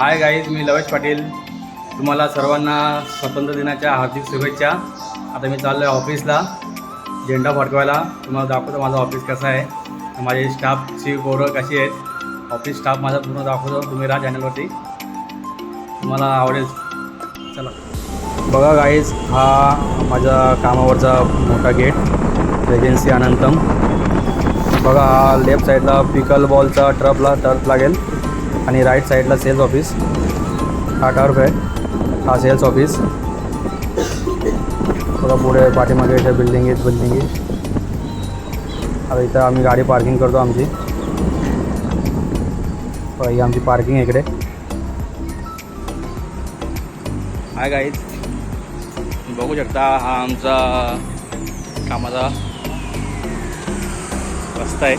Hi guys मी लवेश पाटील. तुम्हाला सर्वांना स्वातंत्र्य दिनाच्या हार्दिक शुभेच्छा. आता मी चाललो आहे ऑफिसला झेंडा फडकवायला. तुम्हाला दाखवतो माझं ऑफिस कसं आहे. माझे स्टाफची पोरं कशी आहेत. ऑफिस स्टाफ माझा पूर्ण दाखवतो. तुम्ही राहा चॅनलवरती. तुम्हाला आवडेल. चला. बघा गाईज हा माझ्या कामावरचा मोठा गेट एजन्सी अनंतम. बघा हा लेफ्ट साईडला पिकल बॉलचा ट्रपला टर्फ लागेल. आणि राईट साईडला सेल्स ऑफिस हा टर्फ आहे हा सेल्स ऑफिस बघा पुढे पाठीमागे इथे बिल्डिंग आहेत बिल्डिंग आहे. आता इथं आम्ही गाडी पार्किंग करतो आमची. हो, ही आमची पार्किंग आहे इकडे. हाय गाईज बघू शकता हा आमचा कामाचा रस्ता आहे.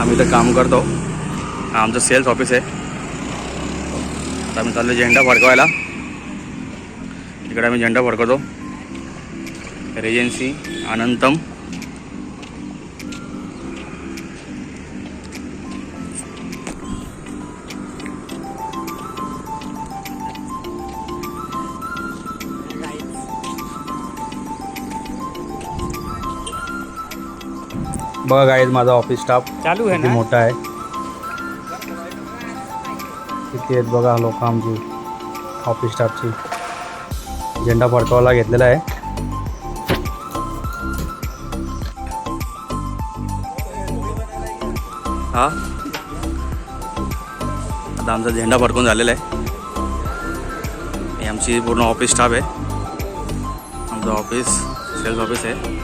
आम्ही इथं काम करतो. हा आमचं सेल्स ऑफिस आहे. आता आम्ही चाललो झेंडा फडकवायला. इकडे आम्ही झेंडा फडकवतो. रेजन्सी अनंतम बघा गाईज माझा ऑफिस स्टाफ चालू आहे मोठा आहे. किती आहेत बघा लोक आमची ऑफिस स्टाफची झेंडा फडकावायला घेतलेला आहे. हा? आता आमचा झेंडा फडकून झालेला आहे. आमची पूर्ण ऑफिस स्टाफ आहे. आमचं ऑफिस सेल्स ऑफिस आहे.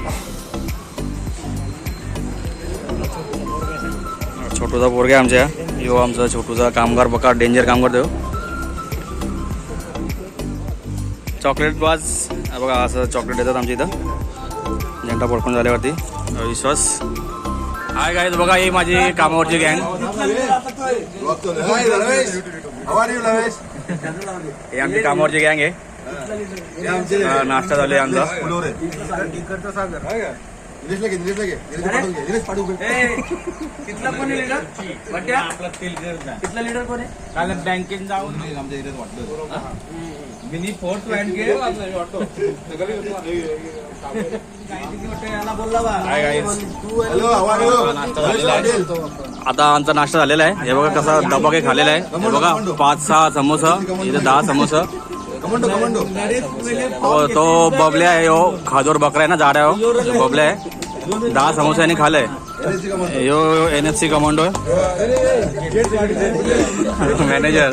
छोटूचा पोरगा आमच्या. यो आमचा छोटूचा कामगार बघा डेंजर काम करतो चॉकलेट बाज बघा असं चॉकलेट येतात आमच्या इथं. झेंडा पडकून झाल्यावरती. विश्वास. हाय काय बघा हे माझी कामावरची गँग हे आमची कामावरची गँग आहे. नाश्ता झाले आमचा. कितला कोण आहे लीडर बट्या? कितला लीडर कोण आहे? काल बँकेत जाऊन. मिनी फोर्थ हाय गाईज आता आमचा नाश्ता झालेला आहे. हे बघा कसा डबा काही खाल्लेला आहे. हे बघा पाच सहा समोसा इथे दहा समोसा. हो, तो तो बबल्या आहे हो खाजोर बकरा आहे ना जाड्या हो. बबले आहे. दहा समोस्याने खाले. यो एन एफ सी कमांडो आहे. मॅनेजर